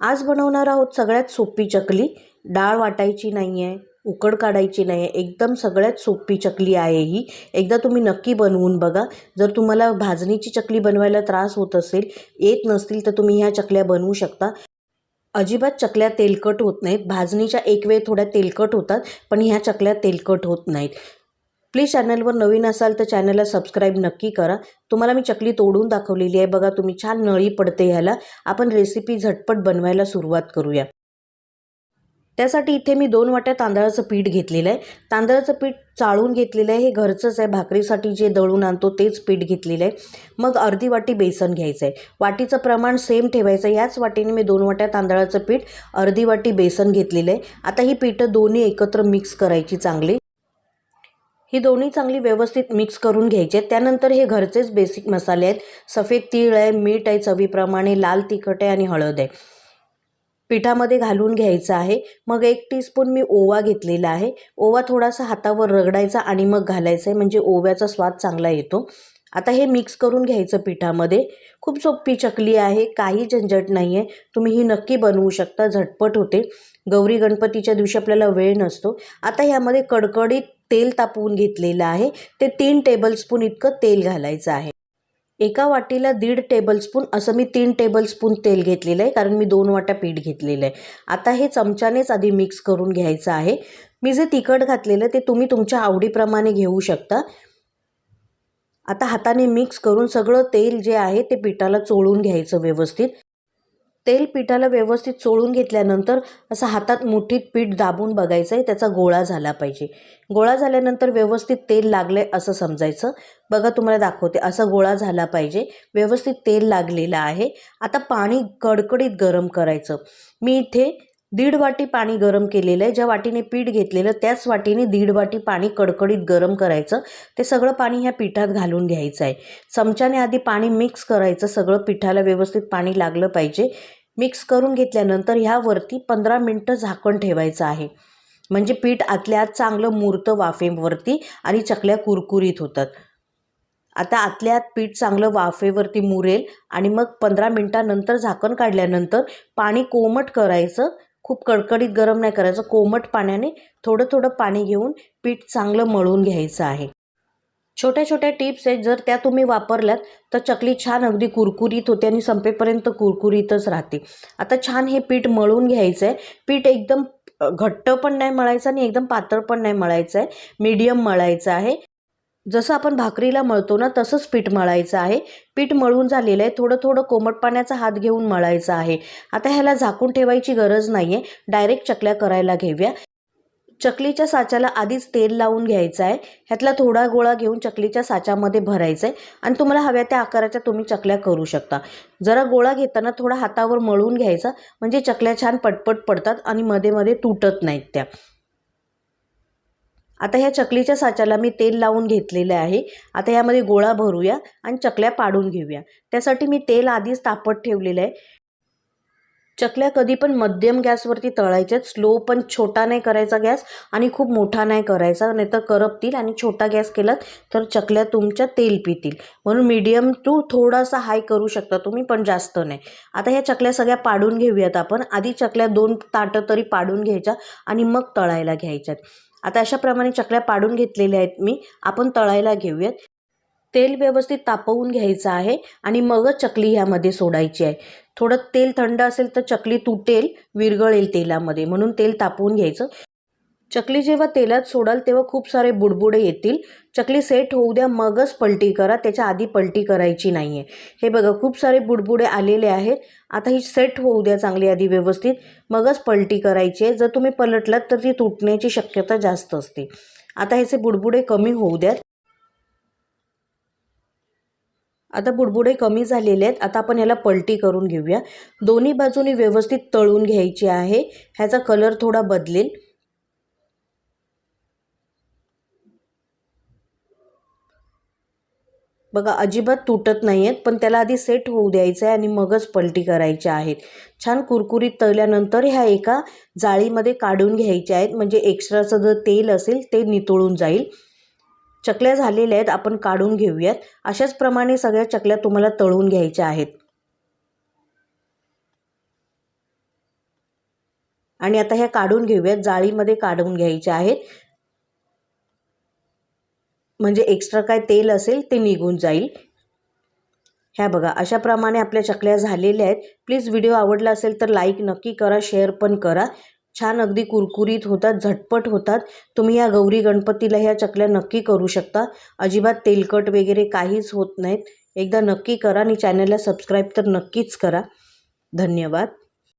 आज बनवणार आहोत सगळ्यात सोपी चकली. डाळ वाटायची नाही आहे उकड काढायची नाही आहे एकदम सगळ्यात सोपी चकली आहे ही. एकदा तुम्ही नक्की बनवून बघा. जर तुम्हाला भाजणीची चकली बनवायला त्रास होत असेल येत नसतील तर तुम्ही ह्या चकल्या बनवू शकता. अजिबात चकल्या तेलकट होत नाहीत. भाजणीच्या एक वेळ थोड्या तेलकट होतात पण ह्या चकल्या तेलकट होत नाहीत. प्लीज चॅनलवर नवीन असाल तर चॅनलला सबस्क्राईब नक्की करा. तुम्हाला मी चकली तोडून दाखवलेली आहे. बघा तुम्ही छान नळी पडते ह्याला. आपण रेसिपी झटपट बनवायला सुरुवात करूया. त्यासाठी इथे मी दोन वाट्या तांदळाचं पीठ घेतलेलं आहे. तांदळाचं पीठ चाळून घेतलेलं आहे. हे घरचंच आहे. भाकरीसाठी जे दळून आणतो तेच पीठ घेतलेलं आहे. मग अर्धी वाटी बेसन घ्यायचं आहे वाटीचं प्रमाण सेम ठेवायचं आहे. याच वाटीने मी दोन वाट्या तांदळाचं पीठ अर्धी वाटी बेसन घेतलेलं आहे. आता ही पीठं दोन्ही एकत्र मिक्स करायची चांगली. ही दोन्ही चांगली व्यवस्थित मिक्स करून घ्यायचे. त्यानंतर हे घरचेच बेसिक मसाले आहेत. सफेद तीळ आहे मीठ आहे चवीप्रमाणे लाल तिखट आहे आणि हळद आहे. पिठामध्ये घालून घ्यायचं आहे. मग एक टीस्पून मी ओवा घेतलेला आहे. ओवा थोडासा हातावर रगडायचा आणि मग घालायचा आहे. म्हणजे ओव्याचा स्वाद चांगला येतो. आता हे मिक्स करून घ्यायचं पिठामध्ये. खूप सोपी चकली आहे. काही झंझट नाही आहे तुम्ही ही नक्की बनवू शकता. झटपट होते. गौरी गणपतीच्या दिवशी आपल्याला वेळ नसतो. आता ह्यामध्ये कडकडीत तेल तापवून घेतलेलं आहे. ते तीन टेबलस्पून इतकं तेल घालायचं आहे. एका वाटीला दीड टेबलस्पून असं मी तीन टेबलस्पून तेल घेतलेलं आहे कारण मी दोन वाट्या पीठ घेतलेलं आहे. आता हे चमच्यानेच आधी मिक्स करून घ्यायचं आहे. मी जे तिखट घातलेलं ते तुम्ही तुमच्या आवडीप्रमाणे घेऊ शकता. आता हाताने मिक्स करून सगळं तेल जे आहे ते पिठाला चोळून घ्यायचं व्यवस्थित. तेल पिठाला व्यवस्थित चोळून घेतल्यानंतर असं हातात मुठीत पीठ दाबून बघायचं आहे त्याचा गोळा झाला पाहिजे. गोळा झाल्यानंतर व्यवस्थित तेल लागलं आहे असं समजायचं. बघा तुम्हाला दाखवते. असा गोळा झाला पाहिजे. व्यवस्थित तेल लागलेलं आहे. आता पाणी कडकडीत गरम करायचं. मी इथे दीड वाटी पाणी गरम केलेलं आहे. ज्या वाटीने पीठ घेतलेलं त्याच वाटीने दीड वाटी पाणी कडकडीत गरम करायचं. ते सगळं पाणी ह्या पिठात घालून घ्यायचं आहे चमच्याने आधी पाणी मिक्स करायचं. सगळं पिठाला व्यवस्थित पाणी लागलं पाहिजे. मिक्स करून घेतल्यानंतर ह्यावरती पंधरा मिनटं झाकण ठेवायचं आहे. म्हणजे पीठ आतल्या आत चांगलं मुरतं वाफेवरती आणि चकल्या कुरकुरीत होतात. आता आतल्या आत पीठ चांगलं वाफेवरती मुरेल आणि मग पंधरा मिनटानंतर झाकण काढल्यानंतर पाणी कोमट करायचं. खूप कडकडीत गरम नाही करायचं. कोमट पाण्याने थोडं थोडं पाणी घेऊन पीठ चांगलं मळून घ्यायचं आहे. छोट्या छोट्या टिप्स आहेत. जर त्या तुम्ही वापरल्यात तर चकली छान अगदी कुरकुरीत होते आणि संपेपर्यंत कुरकुरीतच राहते. आता छान हे पीठ मळून घ्यायचं आहे पीठ एकदम घट्ट पण नाही मळायचं आणि एकदम पातळ पण नाही मळायचं आहे मीडियम मळायचं आहे. जसं आपण भाकरीला मळतो ना तसंच पीठ मळायचं आहे. पीठ मळून झालेलं आहे. थोडं थोडं कोमट पाण्याचा हात घेऊन मळायचं आहे. आता ह्याला झाकून ठेवायची गरज नाही आहे डायरेक्ट चकल्या करायला घेऊया. चकलीच्या साच्याला आधीच तेल लावून घ्यायचं आहे. ह्यातला थोडा गोळा घेऊन चकलीच्या साच्यामध्ये भरायचं आहे आणि तुम्हाला हव्या त्या आकाराच्या तुम्ही चकल्या करू शकता. जरा गोळा घेताना थोडा हातावर मळून घ्यायचा. म्हणजे चकल्या छान पटपट पडतात आणि मध्ये मध्ये तुटत नाहीत त्या. आता ह्या चकलीच्या साच्याला मी तेल लावून घेतलेलं आहे. आता यामध्ये गोळा भरूया आणि चकल्या पाडून घेऊया. त्यासाठी मी तेल आधीच तापत ठेवलेलं आहे. चकल्या कधी पण मध्यम गॅसवरती तळायच्यात स्लो पण छोटा नाही करायचा गॅस आणि खूप मोठा नाही करायचा नाही तर करपतील आणि छोटा गॅस केलात तर चकल्या तुमच्या तेल पितील. म्हणून मीडियम टू थोडासा हाय करू शकता तुम्ही पण जास्त नाही. आता ह्या चकल्या सगळ्या पाडून घेऊयात आपण. आधी चकल्या दोन ताटं तरी पाडून घ्यायच्या आणि मग तळायला घ्यायच्यात. आता अशाप्रमाणे चकल्या पाडून घेतलेल्या आहेत मी. आपण तळायला घेऊयात. तेल व्यवस्थित तापवून घ्यायचं आहे आणि मगच चकली ह्यामध्ये सोडायची आहे. थोडं तेल थंड असेल तर चकली तुटेल विरघळेल तेलामध्ये. म्हणून तेल तापवून घ्यायचं. चकली जेव्हा तेलात सोडाल तेव्हा खूप सारे बुडबुडे येतील. चकली सेट होऊ द्या मगच पलटी करा त्याच्या आधी पलटी करायची नाही आहे हे बघा खूप सारे बुडबुडे आलेले आहेत. आता ही सेट होऊ द्या चांगली आधी व्यवस्थित. मगच पलटी करायची आहे. जर तुम्ही पलटलात तर ती तुटण्याची शक्यता जास्त असते. आता ह्याचे बुडबुडे कमी होऊ द्यात. आता बुडबुडे कमी झालेले आहेत. आता आपण ह्याला पलटी करून घेऊया. दोन्ही बाजूनी व्यवस्थित तळून घ्यायची आहे. ह्याचा कलर थोडा बदलेल. बघा अजिबात तुटत नाही आहेत पण त्याला आधी सेट होऊ द्यायचं आहे आणि मगच पलटी करायच्या आहेत. छान कुरकुरीत तळल्यानंतर ह्या एका जाळीमध्ये काढून घ्यायच्या आहेत. म्हणजे एक्स्ट्राचं जर तेल असेल ते नितळून जाईल. चकल्या झालेल्या आहेत आपण काढून घेऊयात. अशाच प्रमाणे सगळ्या चकल्या तुम्हाला तळून घ्यायच्या आहेत. आणि आता ह्या काढून घेऊयात जाळीमध्ये काढून घ्यायच्या आहेत. म्हणजे एक्स्ट्रा काय तेल असेल ते निघून जाईल. ह्या बघा अशाप्रमाणे आपल्या चकल्या झालेल्या आहेत. प्लीज व्हिडिओ आवडला असेल तर लाईक नक्की करा शेअर पण करा. छान अगदी कुरकुरीत होतात झटपट होतात. तुम्ही या गौरी गणपतीला ह्या चकल्या नक्की करू शकता. अजिबात तेलकट वगैरे काहीच होत नाहीत. एकदा नक्की करा आणि चॅनलला सबस्क्राईब तर नक्कीच करा. धन्यवाद.